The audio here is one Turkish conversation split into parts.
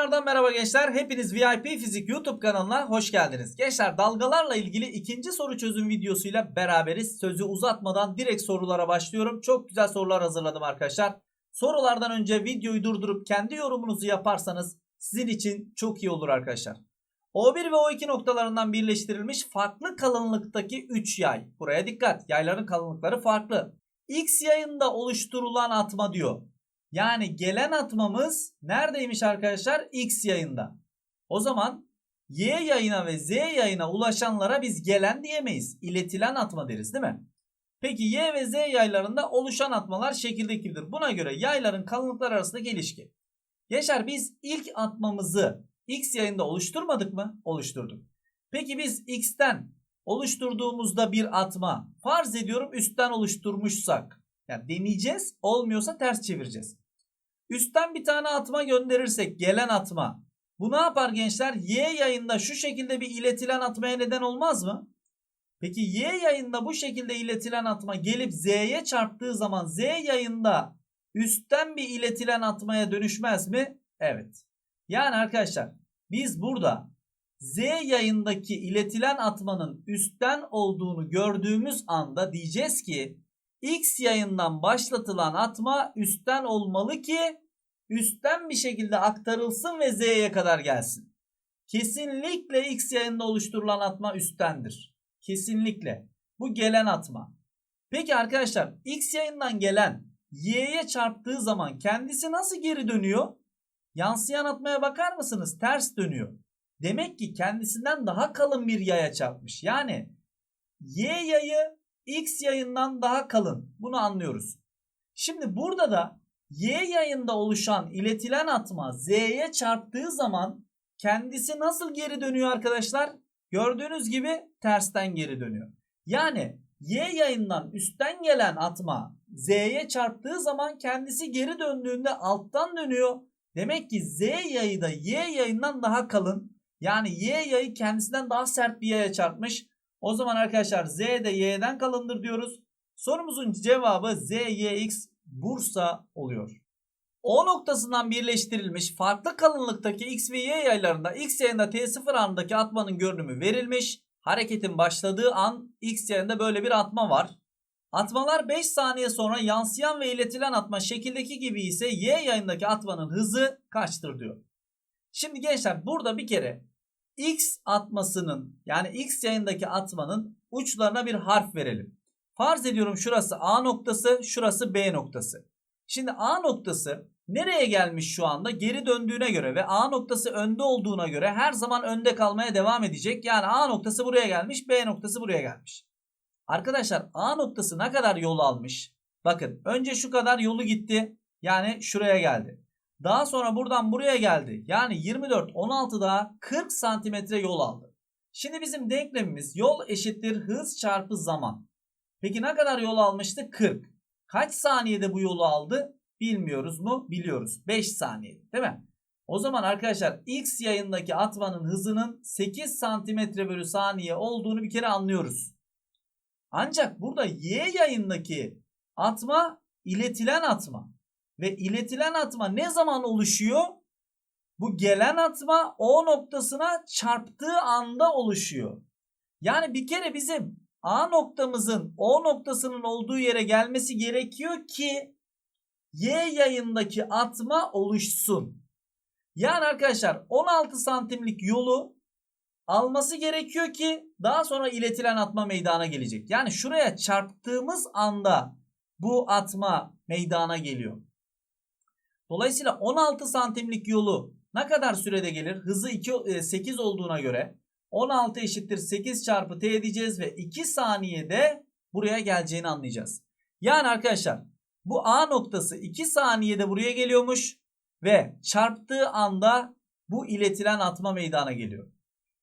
Tekrardan merhaba gençler. Hepiniz VIP Fizik YouTube kanalına hoş geldiniz. Gençler dalgalarla ilgili ikinci soru çözüm videosuyla beraberiz. Sözü uzatmadan direkt sorulara başlıyorum. Çok güzel sorular hazırladım arkadaşlar. Sorulardan önce videoyu durdurup kendi yorumunuzu yaparsanız sizin için çok iyi olur arkadaşlar. O1 ve O2 noktalarından birleştirilmiş farklı kalınlıktaki 3 yay. Buraya dikkat. Yayların kalınlıkları farklı. X yayında oluşturulan atma diyor. Yani gelen atmamız neredeymiş arkadaşlar? X yayında. O zaman Y yayına ve Z yayına ulaşanlara biz gelen diyemeyiz. İletilen atma deriz değil mi? Peki Y ve Z yaylarında oluşan atmalar şekildekidir. Buna göre yayların kalınlıklar arasındaki ilişki. Gençler biz ilk atmamızı X yayında oluşturmadık mı? Oluşturduk. Peki biz X'ten oluşturduğumuzda bir atma farz ediyorum üstten oluşturmuşsak. Yani deneyeceğiz olmuyorsa ters çevireceğiz. Üstten bir tane atma gönderirsek gelen atma. Bu ne yapar gençler? Y yayında şu şekilde bir iletilen atmaya neden olmaz mı? Peki Y yayında bu şekilde iletilen atma gelip Z'ye çarptığı zaman Z yayında üstten bir iletilen atmaya dönüşmez mi? Evet. Yani arkadaşlar biz burada Z yayındaki iletilen atmanın üstten olduğunu gördüğümüz anda diyeceğiz ki X yayından başlatılan atma üstten olmalı ki üstten bir şekilde aktarılsın ve Z'ye kadar gelsin. Kesinlikle X yayında oluşturulan atma üsttendir. Kesinlikle. Bu gelen atma. Peki arkadaşlar X yayından gelen Y'ye çarptığı zaman kendisi nasıl geri dönüyor? Yansıyan atmaya bakar mısınız? Ters dönüyor. Demek ki kendisinden daha kalın bir yaya çarpmış. Yani Y yayı X yayından daha kalın. Bunu anlıyoruz. Şimdi burada da Y yayında oluşan iletilen atma Z'ye çarptığı zaman kendisi nasıl geri dönüyor arkadaşlar? Gördüğünüz gibi tersten geri dönüyor. Yani Y yayından üstten gelen atma Z'ye çarptığı zaman kendisi geri döndüğünde alttan dönüyor. Demek ki Z yayı da Y yayından daha kalın. Yani Y yayı kendisinden daha sert bir yaya çarpmış. O zaman arkadaşlar Z de Y'den kalındır diyoruz. Sorumuzun cevabı Z, Y, X Bursa oluyor. O noktasından birleştirilmiş farklı kalınlıktaki X ve Y yaylarında X yayında T0 anındaki atmanın görünümü verilmiş. Hareketin başladığı an X yayında böyle bir atma var. Atmalar 5 saniye sonra yansıyan ve iletilen atma şekildeki gibi ise Y yayındaki atmanın hızı kaçtır diyor. Şimdi gençler burada bir kere X atmasının yani X yayındaki atmanın uçlarına bir harf verelim. Farz ediyorum şurası A noktası, şurası B noktası. Şimdi A noktası nereye gelmiş şu anda? Geri döndüğüne göre ve A noktası önde olduğuna göre her zaman önde kalmaya devam edecek. Yani A noktası buraya gelmiş, B noktası buraya gelmiş. Arkadaşlar A noktası ne kadar yol almış? Bakın önce şu kadar yolu gitti. Yani şuraya geldi. Daha sonra buradan buraya geldi. Yani 24, 16 daha 40 santimetre yol aldı. Şimdi bizim denklemimiz yol eşittir hız çarpı zaman. Peki ne kadar yol almıştı? 40. Kaç saniyede bu yolu aldı? Bilmiyoruz mu? Biliyoruz. 5 saniyede değil mi? O zaman arkadaşlar X yayındaki atmanın hızının 8 santimetre bölü saniye olduğunu bir kere anlıyoruz. Ancak burada Y yayındaki atma iletilen atma. Ve iletilen atma ne zaman oluşuyor? Bu gelen atma O noktasına çarptığı anda oluşuyor. Yani bir kere bizim A noktamızın O noktasının olduğu yere gelmesi gerekiyor ki Y yayındaki atma oluşsun. Yani arkadaşlar 16 santimlik yolu alması gerekiyor ki daha sonra iletilen atma meydana gelecek. Yani şuraya çarptığımız anda bu atma meydana geliyor. Dolayısıyla 16 santimlik yolu ne kadar sürede gelir? Hızı 2, 8 olduğuna göre 16 eşittir 8 çarpı t diyeceğiz ve 2 saniyede buraya geleceğini anlayacağız. Yani arkadaşlar bu A noktası 2 saniyede buraya geliyormuş ve çarptığı anda bu iletilen atma meydana geliyor.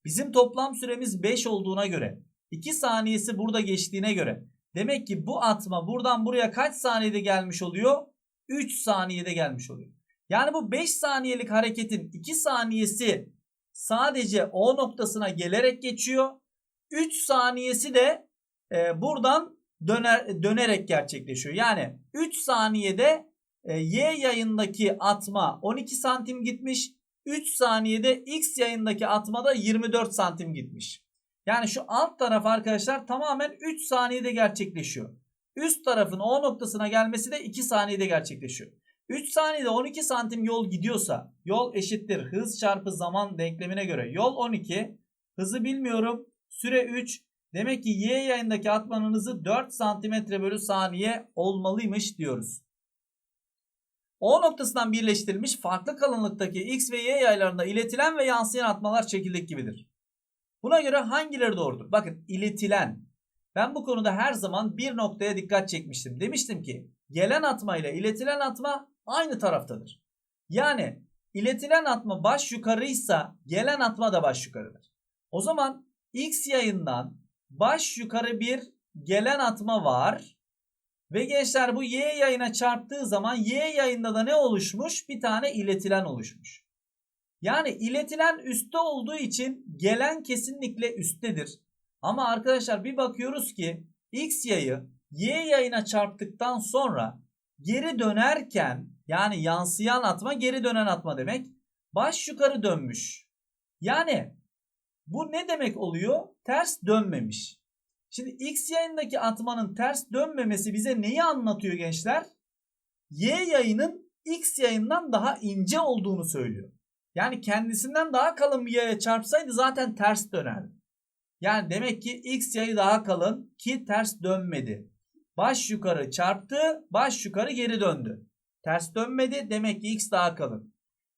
Bizim toplam süremiz 5 olduğuna göre 2 saniyesi burada geçtiğine göre demek ki bu atma buradan buraya kaç saniyede gelmiş oluyor? 3 saniyede gelmiş oluyor. Yani bu 5 saniyelik hareketin 2 saniyesi sadece O noktasına gelerek geçiyor. 3 saniyesi de e, buradan döner, dönerek gerçekleşiyor. Yani 3 saniyede e, Y yayındaki atma 12 santim gitmiş. 3 saniyede X yayındaki atmada 24 santim gitmiş. Yani şu alt taraf arkadaşlar tamamen 3 saniyede gerçekleşiyor. Üst tarafın O noktasına gelmesi de 2 saniyede gerçekleşiyor. 3 saniyede 12 santim yol gidiyorsa yol eşittir hız çarpı zaman denklemine göre yol 12 hızı bilmiyorum süre 3 demek ki y yayındaki atmanın hızı 4 santimetre bölü saniye olmalıymış diyoruz. O noktasından birleştirilmiş farklı kalınlıktaki x ve y yaylarında iletilen ve yansıyan atmalar şekildeki gibidir. Buna göre hangileri doğrudur? Bakın iletilen. Ben bu konuda her zaman bir noktaya dikkat çekmiştim. Demiştim ki gelen atma ile iletilen atma aynı taraftadır. Yani iletilen atma baş yukarıysa gelen atma da baş yukarıdır. O zaman x yayından baş yukarı bir gelen atma var. Ve gençler bu y yayına çarptığı zaman y yayında da ne oluşmuş? Bir tane iletilen oluşmuş. Yani iletilen üstte olduğu için gelen kesinlikle üsttedir. Ama arkadaşlar bir bakıyoruz ki x yayı y yayına çarptıktan sonra geri dönerken yani yansıyan atma geri dönen atma demek. Baş yukarı dönmüş. Yani bu ne demek oluyor? Ters dönmemiş. Şimdi x yayındaki atmanın ters dönmemesi bize neyi anlatıyor gençler? Y yayının x yayından daha ince olduğunu söylüyor. Yani kendisinden daha kalın bir yaya çarpsaydı zaten ters dönerdi. Yani demek ki x yayı daha kalın ki ters dönmedi. Baş yukarı çarptı, baş yukarı geri döndü. Ters dönmedi demek ki x daha kalın.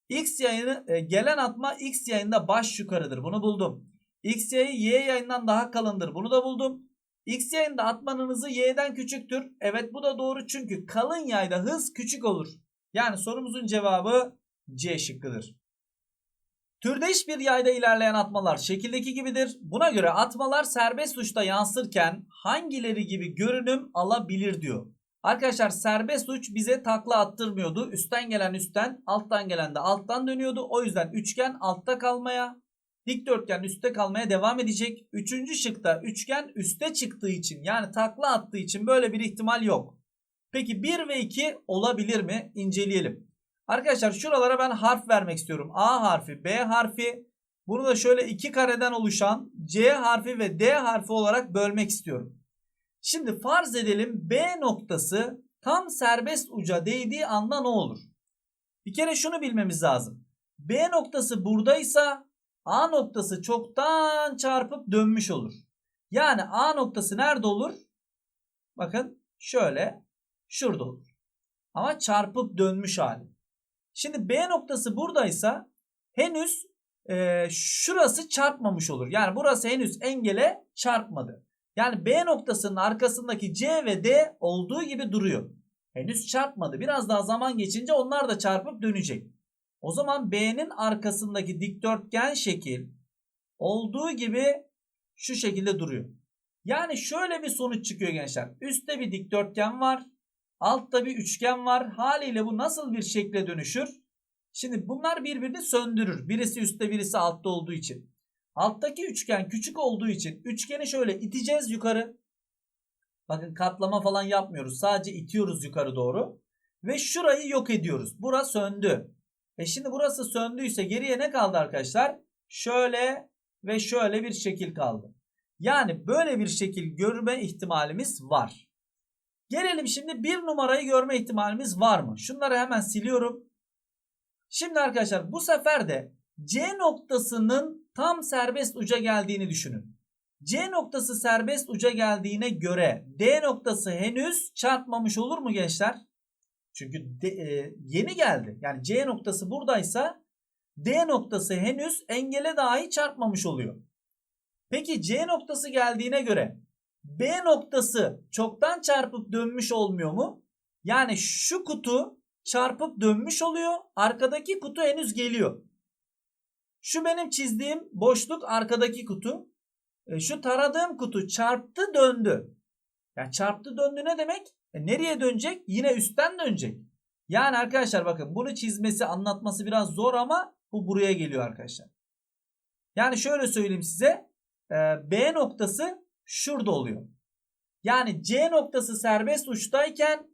X yayını e, gelen atma x yayında baş yukarıdır. Bunu buldum. X yayı y yayından daha kalındır. Bunu da buldum. X yayında atmanın hızı y'den küçüktür. Evet bu da doğru çünkü kalın yayda hız küçük olur. Yani sorumuzun cevabı C şıkkıdır. Türdeş bir yayda ilerleyen atmalar şekildeki gibidir. Buna göre atmalar serbest uçta yansırken hangileri gibi görünüm alabilir diyor. Arkadaşlar serbest uç bize takla attırmıyordu. Üstten gelen üstten, alttan gelen de alttan dönüyordu. O yüzden üçgen altta kalmaya, dikdörtgen üstte kalmaya devam edecek. Üçüncü şıkta üçgen üste çıktığı için yani takla attığı için böyle bir ihtimal yok. Peki 1 ve 2 olabilir mi? İnceleyelim. Arkadaşlar şuralara ben harf vermek istiyorum. A harfi, B harfi. Bunu da şöyle iki kareden oluşan C harfi ve D harfi olarak bölmek istiyorum. Şimdi farz edelim B noktası tam serbest uca değdiği anda ne olur? Bir kere şunu bilmemiz lazım. B noktası buradaysa A noktası çoktan çarpıp dönmüş olur. Yani A noktası nerede olur? Bakın şöyle şurada olur. Ama çarpıp dönmüş hali. Şimdi B noktası buradaysa henüz e, şurası çarpmamış olur. Yani burası henüz engele çarpmadı. Yani B noktasının arkasındaki C ve D olduğu gibi duruyor. Henüz çarpmadı. Biraz daha zaman geçince onlar da çarpıp dönecek. O zaman B'nin arkasındaki dikdörtgen şekil olduğu gibi şu şekilde duruyor. Yani şöyle bir sonuç çıkıyor gençler. Üstte bir dikdörtgen var. Altta bir üçgen var. Haliyle bu nasıl bir şekle dönüşür? Şimdi bunlar birbirini söndürür. Birisi üstte birisi altta olduğu için. Alttaki üçgen küçük olduğu için üçgeni şöyle iteceğiz yukarı. Bakın katlama falan yapmıyoruz. Sadece itiyoruz yukarı doğru. Ve şurayı yok ediyoruz. Burası söndü. E şimdi burası söndüyse geriye ne kaldı arkadaşlar? Şöyle ve şöyle bir şekil kaldı. Yani böyle bir şekil görme ihtimalimiz var. Gelelim şimdi bir numarayı görme ihtimalimiz var mı? Şunları hemen siliyorum. Şimdi arkadaşlar bu sefer de C noktasının tam serbest uca geldiğini düşünün. C noktası serbest uca geldiğine göre D noktası henüz çarpmamış olur mu gençler? Çünkü de, e, yeni geldi. Yani C noktası buradaysa D noktası henüz engele dahi çarpmamış oluyor. Peki C noktası geldiğine göre B noktası çoktan çarpıp dönmüş olmuyor mu? Yani şu kutu çarpıp dönmüş oluyor. Arkadaki kutu henüz geliyor. Şu benim çizdiğim boşluk arkadaki kutu. E, şu taradığım kutu çarptı döndü. Yani çarptı döndü ne demek? E, nereye dönecek? Yine üstten dönecek. Yani arkadaşlar bakın bunu çizmesi anlatması biraz zor ama bu buraya geliyor arkadaşlar. Yani şöyle söyleyeyim size. E, B noktası şurada oluyor. Yani C noktası serbest uçtayken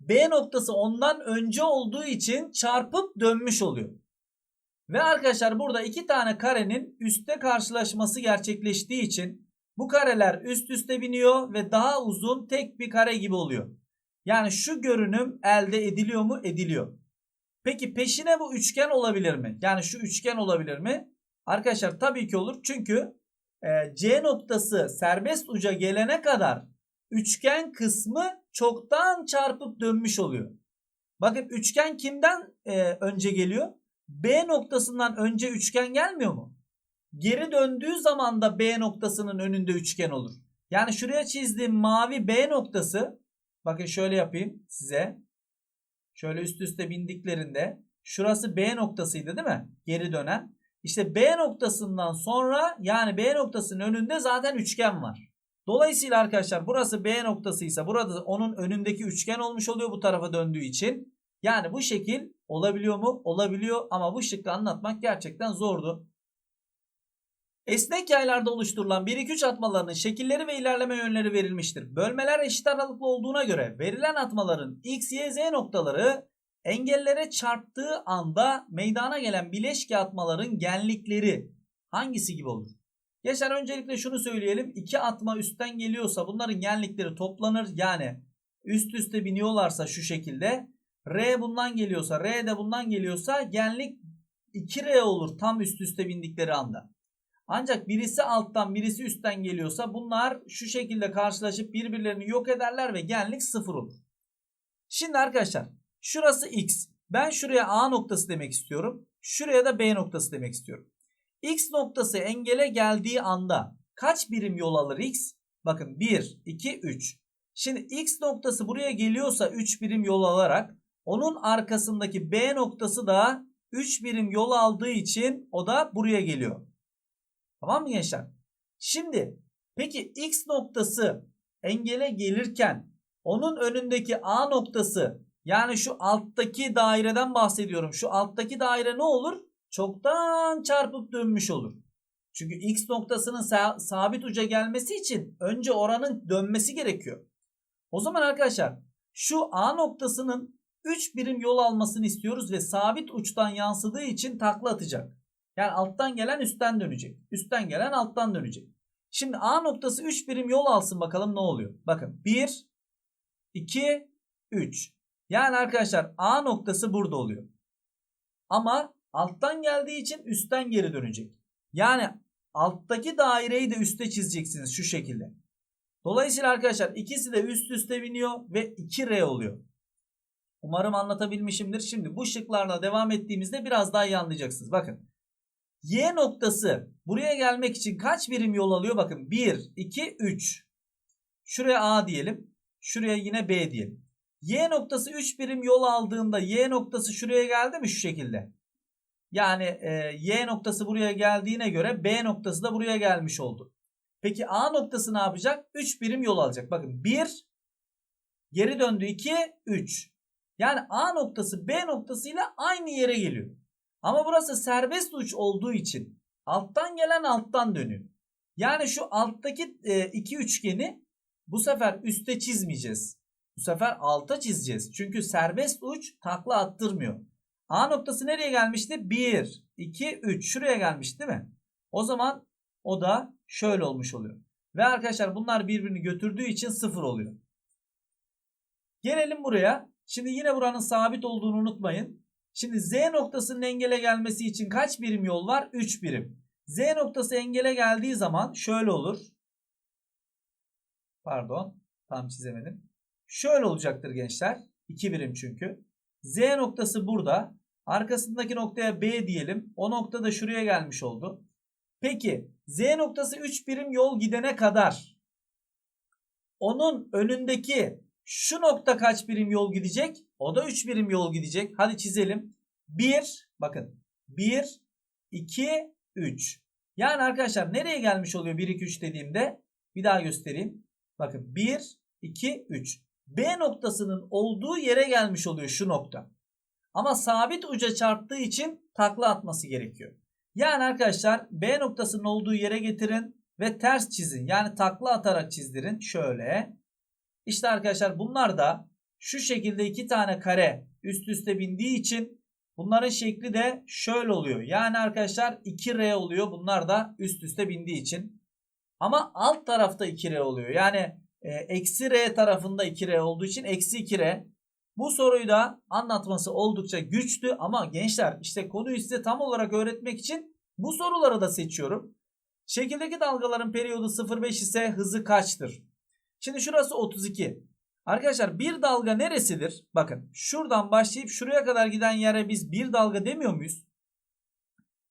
B noktası ondan önce olduğu için çarpıp dönmüş oluyor. Ve arkadaşlar burada iki tane karenin üstte karşılaşması gerçekleştiği için bu kareler üst üste biniyor ve daha uzun tek bir kare gibi oluyor. Yani şu görünüm elde ediliyor mu? Ediliyor. Peki peşine bu üçgen olabilir mi? Yani şu üçgen olabilir mi? Arkadaşlar tabii ki olur. Çünkü e, C noktası serbest uca gelene kadar üçgen kısmı çoktan çarpıp dönmüş oluyor. Bakın üçgen kimden e, önce geliyor? B noktasından önce üçgen gelmiyor mu? Geri döndüğü zaman da B noktasının önünde üçgen olur. Yani şuraya çizdiğim mavi B noktası bakın şöyle yapayım size. Şöyle üst üste bindiklerinde şurası B noktasıydı değil mi? Geri dönen. İşte B noktasından sonra yani B noktasının önünde zaten üçgen var. Dolayısıyla arkadaşlar burası B noktasıysa burada onun önündeki üçgen olmuş oluyor bu tarafa döndüğü için. Yani bu şekil olabiliyor mu? Olabiliyor ama bu şıkkı anlatmak gerçekten zordu. Esnek yaylarda oluşturulan 1-2-3 atmalarının şekilleri ve ilerleme yönleri verilmiştir. Bölmeler eşit aralıklı olduğuna göre verilen atmaların x, y, z noktaları engellere çarptığı anda meydana gelen bileşke atmaların genlikleri hangisi gibi olur? Gençler öncelikle şunu söyleyelim. İki atma üstten geliyorsa bunların genlikleri toplanır. Yani üst üste biniyorlarsa şu şekilde. R bundan geliyorsa R de bundan geliyorsa genlik 2R olur tam üst üste bindikleri anda. Ancak birisi alttan birisi üstten geliyorsa bunlar şu şekilde karşılaşıp birbirlerini yok ederler ve genlik sıfır olur. Şimdi arkadaşlar şurası X. Ben şuraya A noktası demek istiyorum. Şuraya da B noktası demek istiyorum. X noktası engele geldiği anda kaç birim yol alır X? Bakın 1, 2, 3. Şimdi X noktası buraya geliyorsa 3 birim yol alarak onun arkasındaki B noktası da 3 birim yol aldığı için o da buraya geliyor. Tamam mı gençler? Şimdi peki X noktası engele gelirken onun önündeki A noktası yani şu alttaki daireden bahsediyorum. Şu alttaki daire ne olur? Çoktan çarpıp dönmüş olur. Çünkü X noktasının sa sabit uca gelmesi için önce oranın dönmesi gerekiyor. O zaman arkadaşlar şu A noktasının 3 birim yol almasını istiyoruz ve sabit uçtan yansıdığı için takla atacak. Yani alttan gelen üstten dönecek. Üstten gelen alttan dönecek. Şimdi A noktası 3 birim yol alsın bakalım ne oluyor. Bakın 1, 2, 3. Yani arkadaşlar A noktası burada oluyor. Ama alttan geldiği için üstten geri dönecek. Yani alttaki daireyi de üste çizeceksiniz şu şekilde. Dolayısıyla arkadaşlar ikisi de üst üste biniyor ve 2R oluyor. Umarım anlatabilmişimdir. Şimdi bu şıklarla devam ettiğimizde biraz daha iyi anlayacaksınız. Bakın. Y noktası buraya gelmek için kaç birim yol alıyor? Bakın 1, 2, 3. Şuraya A diyelim. Şuraya yine B diyelim. Y noktası 3 birim yol aldığında Y noktası şuraya geldi mi şu şekilde? Yani e, Y noktası buraya geldiğine göre B noktası da buraya gelmiş oldu. Peki A noktası ne yapacak? 3 birim yol alacak. Bakın 1 geri döndü 2 3. Yani A noktası B noktasıyla aynı yere geliyor. Ama burası serbest uç olduğu için alttan gelen alttan dönüyor. Yani şu alttaki e, iki üçgeni bu sefer üste çizmeyeceğiz. Bu sefer alta çizeceğiz. Çünkü serbest uç takla attırmıyor. A noktası nereye gelmişti? 1, 2, 3. Şuraya gelmiş değil mi? O zaman o da şöyle olmuş oluyor. Ve arkadaşlar bunlar birbirini götürdüğü için sıfır oluyor. Gelelim buraya. Şimdi yine buranın sabit olduğunu unutmayın. Şimdi Z noktasının engele gelmesi için kaç birim yol var? 3 birim. Z noktası engele geldiği zaman şöyle olur. Pardon. Tam çizemedim. Şöyle olacaktır gençler. 2 birim çünkü. Z noktası burada. Arkasındaki noktaya B diyelim. O nokta da şuraya gelmiş oldu. Peki Z noktası 3 birim yol gidene kadar onun önündeki şu nokta kaç birim yol gidecek? O da 3 birim yol gidecek. Hadi çizelim. 1 bakın 1 2 3. Yani arkadaşlar nereye gelmiş oluyor 1 2 3 dediğimde? Bir daha göstereyim. Bakın 1 2 3. B noktasının olduğu yere gelmiş oluyor şu nokta. Ama sabit uca çarptığı için takla atması gerekiyor. Yani arkadaşlar B noktasının olduğu yere getirin ve ters çizin. Yani takla atarak çizdirin. Şöyle. İşte arkadaşlar bunlar da şu şekilde iki tane kare üst üste bindiği için Bunların şekli de şöyle oluyor. Yani arkadaşlar 2R oluyor. Bunlar da üst üste bindiği için. Ama alt tarafta 2R oluyor. Yani e, eksi R tarafında 2R olduğu için eksi 2R. Bu soruyu da anlatması oldukça güçtü ama gençler işte konuyu size tam olarak öğretmek için bu soruları da seçiyorum. Şekildeki dalgaların periyodu 0,5 ise hızı kaçtır? Şimdi şurası 32. Arkadaşlar bir dalga neresidir? Bakın şuradan başlayıp şuraya kadar giden yere biz bir dalga demiyor muyuz?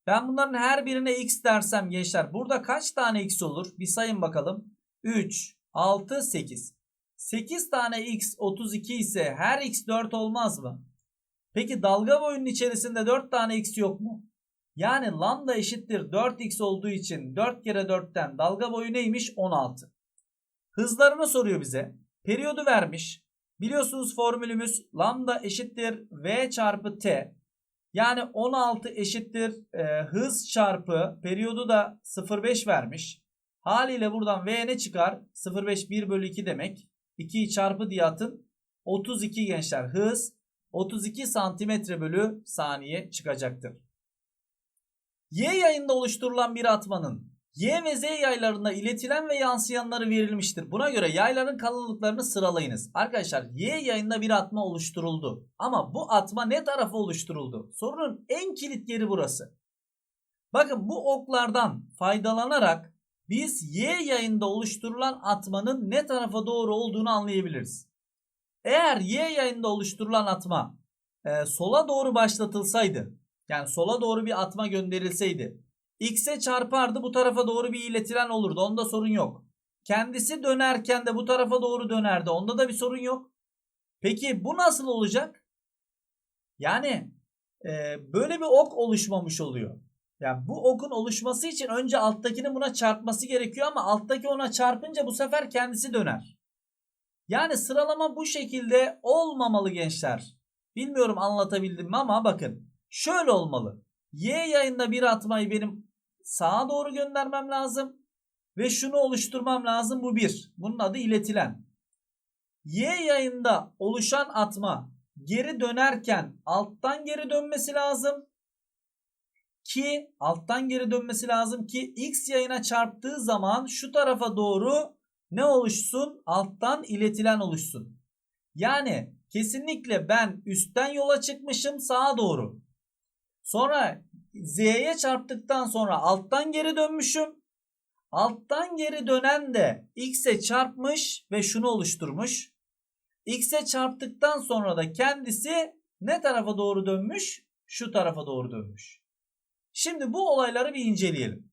Ben bunların her birine x dersem gençler burada kaç tane x olur? Bir sayın bakalım. 3, 6, 8. 8 tane x 32 ise her x 4 olmaz mı? Peki dalga boyunun içerisinde 4 tane x yok mu? Yani lambda eşittir 4x olduğu için 4 kere 4'ten dalga boyu neymiş? 16. Hızlarını soruyor bize. Periyodu vermiş. Biliyorsunuz formülümüz lambda eşittir v çarpı t. Yani 16 eşittir e, hız çarpı periyodu da 0,5 vermiş. Haliyle buradan v ne çıkar? 0,5 1 bölü 2 demek. 2'yi çarpı diye atın. 32 gençler hız 32 santimetre bölü saniye çıkacaktır. Y yayında oluşturulan bir atmanın Y ve Z yaylarında iletilen ve yansıyanları verilmiştir. Buna göre yayların kalınlıklarını sıralayınız. Arkadaşlar Y yayında bir atma oluşturuldu. Ama bu atma ne tarafa oluşturuldu? Sorunun en kilit yeri burası. Bakın bu oklardan faydalanarak biz Y yayında oluşturulan atmanın ne tarafa doğru olduğunu anlayabiliriz. Eğer Y yayında oluşturulan atma e, sola doğru başlatılsaydı yani sola doğru bir atma gönderilseydi X'e çarpardı bu tarafa doğru bir iletilen olurdu. Onda sorun yok. Kendisi dönerken de bu tarafa doğru dönerdi. Onda da bir sorun yok. Peki bu nasıl olacak? Yani e, böyle bir ok oluşmamış oluyor. Yani bu okun oluşması için önce alttakinin buna çarpması gerekiyor ama alttaki ona çarpınca bu sefer kendisi döner. Yani sıralama bu şekilde olmamalı gençler. Bilmiyorum anlatabildim mi ama bakın. Şöyle olmalı. Y yayında bir atmayı benim sağa doğru göndermem lazım. Ve şunu oluşturmam lazım. Bu bir. Bunun adı iletilen. Y yayında oluşan atma geri dönerken alttan geri dönmesi lazım. Ki alttan geri dönmesi lazım ki X yayına çarptığı zaman şu tarafa doğru ne oluşsun? Alttan iletilen oluşsun. Yani kesinlikle ben üstten yola çıkmışım sağa doğru. Sonra Z'ye çarptıktan sonra alttan geri dönmüşüm. Alttan geri dönen de X'e çarpmış ve şunu oluşturmuş. X'e çarptıktan sonra da kendisi ne tarafa doğru dönmüş? Şu tarafa doğru dönmüş. Şimdi bu olayları bir inceleyelim.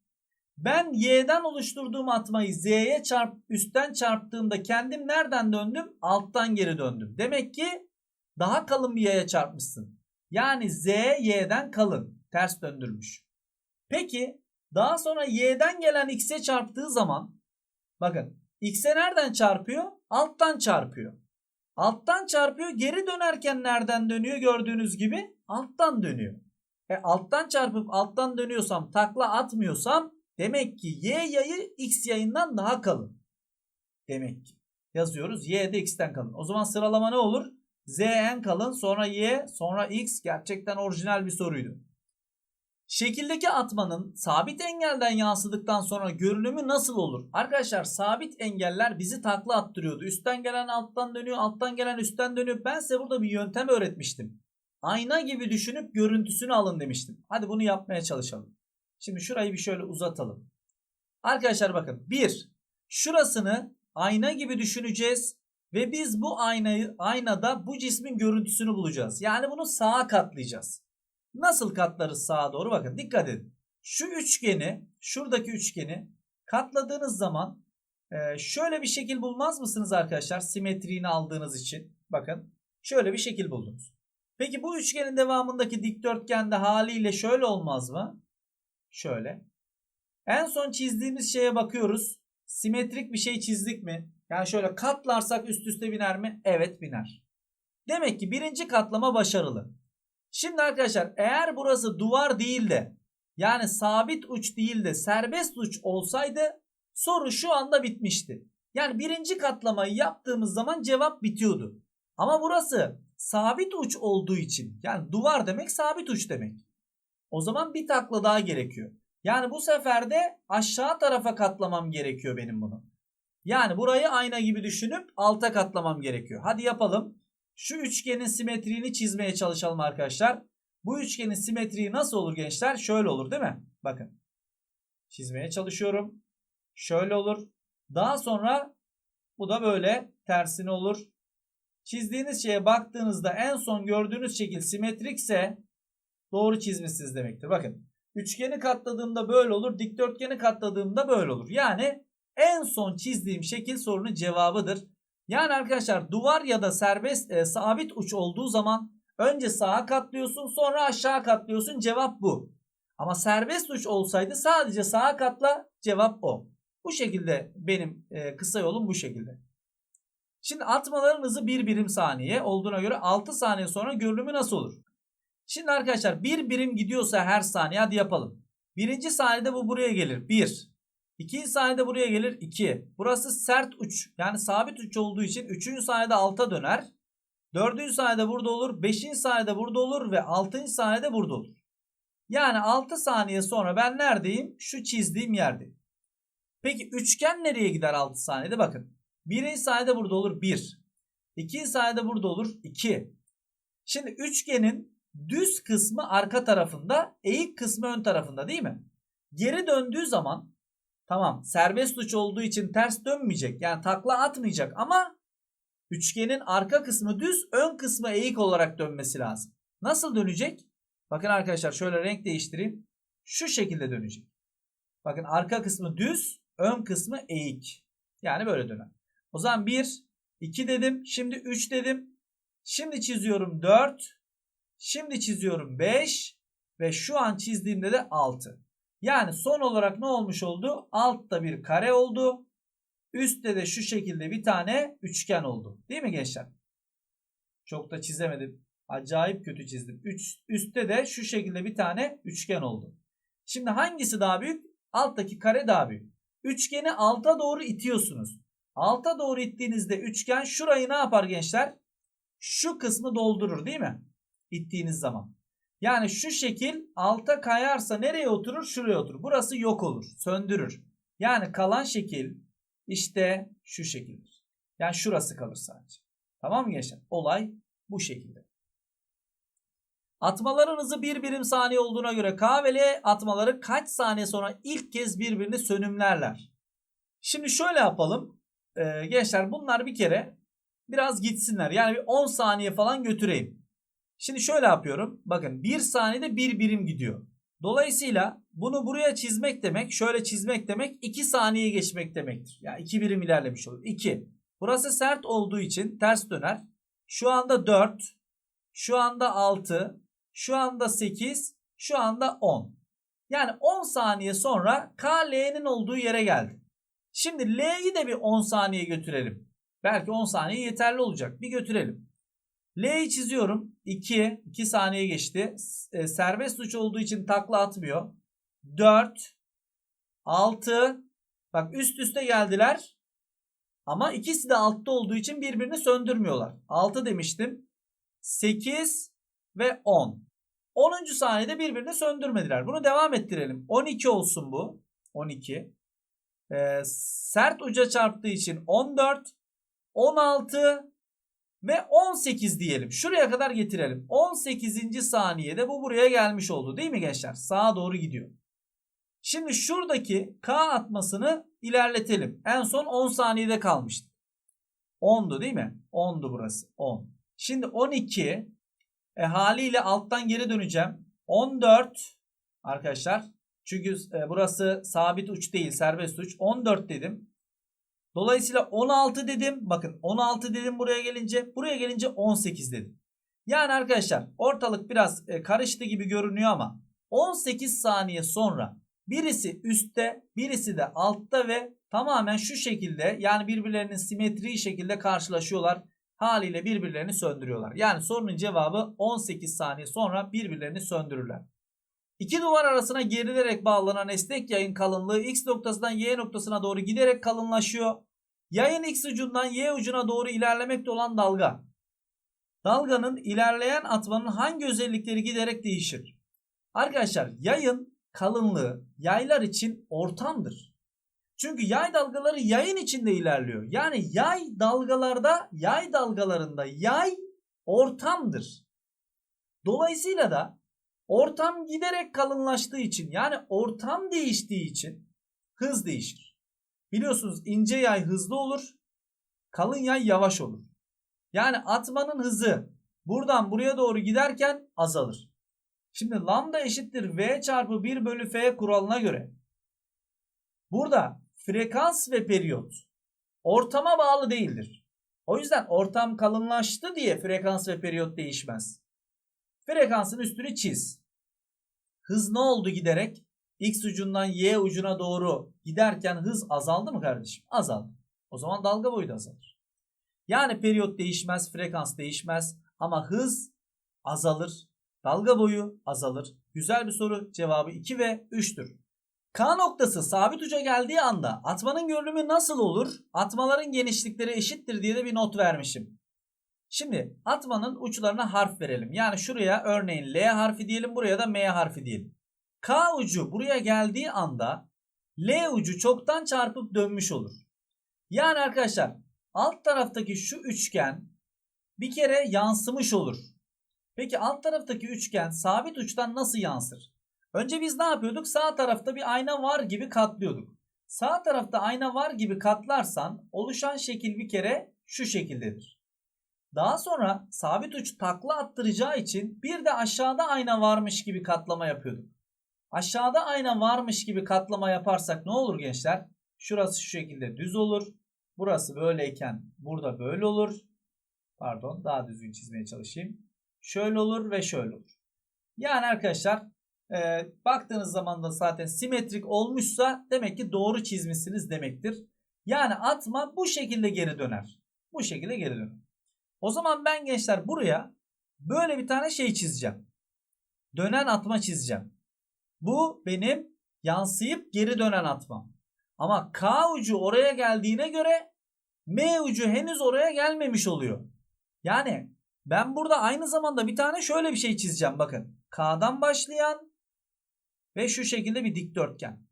Ben Y'den oluşturduğum atmayı Z'ye çarp, üstten çarptığımda kendim nereden döndüm? Alttan geri döndüm. Demek ki daha kalın bir yaya çarpmışsın. Yani Z Y'den kalın. Ters döndürmüş. Peki daha sonra Y'den gelen X'e çarptığı zaman bakın X'e nereden çarpıyor? Alttan çarpıyor. Alttan çarpıyor. Geri dönerken nereden dönüyor? Gördüğünüz gibi alttan dönüyor. E alttan çarpıp alttan dönüyorsam takla atmıyorsam demek ki Y yayı X yayından daha kalın. Demek ki. Yazıyoruz. Y de X'ten kalın. O zaman sıralama ne olur? Z en kalın sonra Y sonra X gerçekten orijinal bir soruydu. Şekildeki atmanın sabit engelden yansıdıktan sonra görünümü nasıl olur? Arkadaşlar sabit engeller bizi takla attırıyordu. Üstten gelen alttan dönüyor, alttan gelen üstten dönüyor. Ben size burada bir yöntem öğretmiştim. Ayna gibi düşünüp görüntüsünü alın demiştim. Hadi bunu yapmaya çalışalım. Şimdi şurayı bir şöyle uzatalım. Arkadaşlar bakın. Bir, şurasını ayna gibi düşüneceğiz. Ve biz bu aynayı aynada bu cismin görüntüsünü bulacağız. Yani bunu sağa katlayacağız. Nasıl katlarız sağa doğru? Bakın dikkat edin. Şu üçgeni, şuradaki üçgeni katladığınız zaman e, şöyle bir şekil bulmaz mısınız arkadaşlar? Simetriğini aldığınız için. Bakın şöyle bir şekil buldunuz. Peki bu üçgenin devamındaki dikdörtgende haliyle şöyle olmaz mı? Şöyle. En son çizdiğimiz şeye bakıyoruz. Simetrik bir şey çizdik mi? Yani şöyle katlarsak üst üste biner mi? Evet biner. Demek ki birinci katlama başarılı. Şimdi arkadaşlar eğer burası duvar değil de yani sabit uç değil de serbest uç olsaydı soru şu anda bitmişti. Yani birinci katlamayı yaptığımız zaman cevap bitiyordu. Ama burası sabit uç olduğu için yani duvar demek sabit uç demek. O zaman bir takla daha gerekiyor. Yani bu sefer de aşağı tarafa katlamam gerekiyor benim bunu. Yani burayı ayna gibi düşünüp alta katlamam gerekiyor. Hadi yapalım. Şu üçgenin simetriğini çizmeye çalışalım arkadaşlar. Bu üçgenin simetriği nasıl olur gençler? Şöyle olur değil mi? Bakın. Çizmeye çalışıyorum. Şöyle olur. Daha sonra bu da böyle tersine olur. Çizdiğiniz şeye baktığınızda en son gördüğünüz şekil simetrikse doğru çizmişsiniz demektir. Bakın. Üçgeni katladığımda böyle olur. Dikdörtgeni katladığımda böyle olur. Yani en son çizdiğim şekil sorunun cevabıdır. Yani arkadaşlar duvar ya da serbest e, sabit uç olduğu zaman önce sağa katlıyorsun sonra aşağı katlıyorsun cevap bu. Ama serbest uç olsaydı sadece sağa katla cevap o. Bu şekilde benim e, kısa yolum bu şekilde. Şimdi atmaların hızı 1 birim saniye olduğuna göre 6 saniye sonra görünümü nasıl olur? Şimdi arkadaşlar 1 birim gidiyorsa her saniye hadi yapalım. Birinci saniyede bu buraya gelir 1. İkinci saniyede buraya gelir 2. Burası sert uç yani sabit uç olduğu için 3. saniyede alta döner. 4. saniyede burada olur. 5. saniyede burada olur ve 6. saniyede burada olur. Yani 6 saniye sonra ben neredeyim? Şu çizdiğim yerdeyim. Peki üçgen nereye gider 6 saniyede? Bakın. 1. saniyede burada olur 1. 2. saniyede burada olur 2. Şimdi üçgenin düz kısmı arka tarafında, eğik kısmı ön tarafında değil mi? Geri döndüğü zaman Tamam serbest uç olduğu için ters dönmeyecek. Yani takla atmayacak ama üçgenin arka kısmı düz ön kısmı eğik olarak dönmesi lazım. Nasıl dönecek? Bakın arkadaşlar şöyle renk değiştireyim. Şu şekilde dönecek. Bakın arka kısmı düz ön kısmı eğik. Yani böyle döner. O zaman 1, 2 dedim. Şimdi 3 dedim. Şimdi çiziyorum 4. Şimdi çiziyorum 5. Ve şu an çizdiğimde de 6. Yani son olarak ne olmuş oldu? Altta bir kare oldu. Üstte de şu şekilde bir tane üçgen oldu. Değil mi gençler? Çok da çizemedim. Acayip kötü çizdim. Üst, üstte de şu şekilde bir tane üçgen oldu. Şimdi hangisi daha büyük? Alttaki kare daha büyük. Üçgeni alta doğru itiyorsunuz. Alta doğru ittiğinizde üçgen şurayı ne yapar gençler? Şu kısmı doldurur değil mi? İttiğiniz zaman. Yani şu şekil alta kayarsa nereye oturur? Şuraya oturur. Burası yok olur. Söndürür. Yani kalan şekil işte şu şekildir. Yani şurası kalır sadece. Tamam mı gençler? Olay bu şekilde. Atmaların hızı bir birim saniye olduğuna göre K ve L atmaları kaç saniye sonra ilk kez birbirini sönümlerler? Şimdi şöyle yapalım. Ee, gençler bunlar bir kere biraz gitsinler. Yani bir 10 saniye falan götüreyim. Şimdi şöyle yapıyorum. Bakın 1 saniyede 1 birim gidiyor. Dolayısıyla bunu buraya çizmek demek, şöyle çizmek demek 2 saniye geçmek demektir. Yani 2 birim ilerlemiş olur. 2. Burası sert olduğu için ters döner. Şu anda 4, şu anda 6, şu anda 8, şu anda 10. Yani 10 saniye sonra K L'nin olduğu yere geldi. Şimdi L'yi de bir 10 saniye götürelim. Belki 10 saniye yeterli olacak. Bir götürelim. L'yi çiziyorum. 2. 2 saniye geçti. E, serbest uç olduğu için takla atmıyor. 4. 6. Bak üst üste geldiler. Ama ikisi de altta olduğu için birbirini söndürmüyorlar. 6 demiştim. 8 ve 10. 10. saniyede birbirini söndürmediler. Bunu devam ettirelim. 12 olsun bu. 12. Ee, sert uca çarptığı için 14. 16 ve 18 diyelim. Şuraya kadar getirelim. 18. saniyede bu buraya gelmiş oldu değil mi gençler? Sağa doğru gidiyor. Şimdi şuradaki K atmasını ilerletelim. En son 10 saniyede kalmıştı. 10'du değil mi? 10'du burası. 10. Şimdi 12 e, haliyle alttan geri döneceğim. 14 arkadaşlar. Çünkü e, burası sabit uç değil serbest uç. 14 dedim. Dolayısıyla 16 dedim. Bakın 16 dedim buraya gelince. Buraya gelince 18 dedim. Yani arkadaşlar ortalık biraz e, karıştı gibi görünüyor ama 18 saniye sonra birisi üstte birisi de altta ve tamamen şu şekilde yani birbirlerinin simetri şekilde karşılaşıyorlar. Haliyle birbirlerini söndürüyorlar. Yani sorunun cevabı 18 saniye sonra birbirlerini söndürürler. İki duvar arasına gerilerek bağlanan esnek yayın kalınlığı X noktasından Y noktasına doğru giderek kalınlaşıyor. Yayın X ucundan Y ucuna doğru ilerlemekte olan dalga. Dalganın ilerleyen atmanın hangi özellikleri giderek değişir? Arkadaşlar yayın kalınlığı yaylar için ortamdır. Çünkü yay dalgaları yayın içinde ilerliyor. Yani yay dalgalarda, yay dalgalarında yay ortamdır. Dolayısıyla da ortam giderek kalınlaştığı için yani ortam değiştiği için hız değişir. Biliyorsunuz ince yay hızlı olur, kalın yay yavaş olur. Yani atmanın hızı buradan buraya doğru giderken azalır. Şimdi lambda eşittir v çarpı 1 bölü f kuralına göre burada frekans ve periyot ortama bağlı değildir. O yüzden ortam kalınlaştı diye frekans ve periyot değişmez. Frekansın üstünü çiz. Hız ne oldu giderek? X ucundan Y ucuna doğru giderken hız azaldı mı kardeşim? Azaldı. O zaman dalga boyu da azalır. Yani periyot değişmez, frekans değişmez ama hız azalır. Dalga boyu azalır. Güzel bir soru. Cevabı 2 ve 3'tür. K noktası sabit uca geldiği anda atmanın görünümü nasıl olur? Atmaların genişlikleri eşittir diye de bir not vermişim. Şimdi atmanın uçlarına harf verelim. Yani şuraya örneğin L harfi diyelim buraya da M harfi diyelim. K ucu buraya geldiği anda L ucu çoktan çarpıp dönmüş olur. Yani arkadaşlar alt taraftaki şu üçgen bir kere yansımış olur. Peki alt taraftaki üçgen sabit uçtan nasıl yansır? Önce biz ne yapıyorduk? Sağ tarafta bir ayna var gibi katlıyorduk. Sağ tarafta ayna var gibi katlarsan oluşan şekil bir kere şu şekildedir. Daha sonra sabit uç takla attıracağı için bir de aşağıda ayna varmış gibi katlama yapıyorduk. Aşağıda ayna varmış gibi katlama yaparsak ne olur gençler? Şurası şu şekilde düz olur. Burası böyleyken burada böyle olur. Pardon daha düzgün çizmeye çalışayım. Şöyle olur ve şöyle olur. Yani arkadaşlar e, baktığınız zaman da zaten simetrik olmuşsa demek ki doğru çizmişsiniz demektir. Yani atma bu şekilde geri döner. Bu şekilde geri döner. O zaman ben gençler buraya böyle bir tane şey çizeceğim. Dönen atma çizeceğim. Bu benim yansıyıp geri dönen atmam. Ama K ucu oraya geldiğine göre M ucu henüz oraya gelmemiş oluyor. Yani ben burada aynı zamanda bir tane şöyle bir şey çizeceğim bakın. K'dan başlayan ve şu şekilde bir dikdörtgen.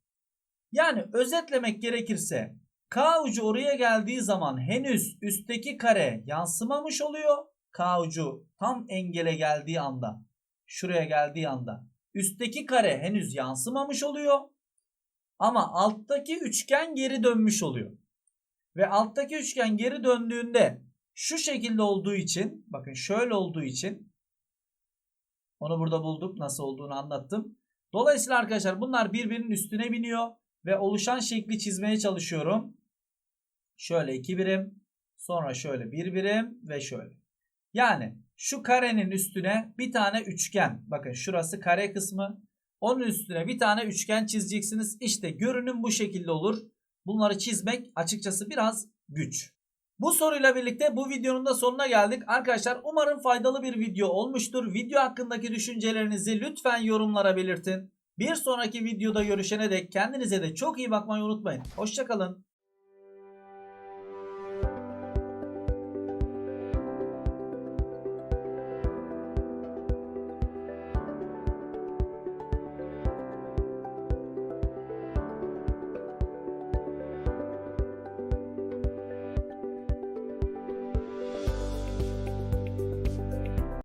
Yani özetlemek gerekirse K ucu oraya geldiği zaman henüz üstteki kare yansımamış oluyor. K ucu tam engele geldiği anda, şuraya geldiği anda üstteki kare henüz yansımamış oluyor. Ama alttaki üçgen geri dönmüş oluyor. Ve alttaki üçgen geri döndüğünde şu şekilde olduğu için bakın şöyle olduğu için onu burada bulduk nasıl olduğunu anlattım. Dolayısıyla arkadaşlar bunlar birbirinin üstüne biniyor ve oluşan şekli çizmeye çalışıyorum. Şöyle iki birim sonra şöyle bir birim ve şöyle. Yani şu karenin üstüne bir tane üçgen bakın şurası kare kısmı onun üstüne bir tane üçgen çizeceksiniz. İşte görünüm bu şekilde olur. Bunları çizmek açıkçası biraz güç. Bu soruyla birlikte bu videonun da sonuna geldik. Arkadaşlar umarım faydalı bir video olmuştur. Video hakkındaki düşüncelerinizi lütfen yorumlara belirtin. Bir sonraki videoda görüşene dek kendinize de çok iyi bakmayı unutmayın. Hoşçakalın.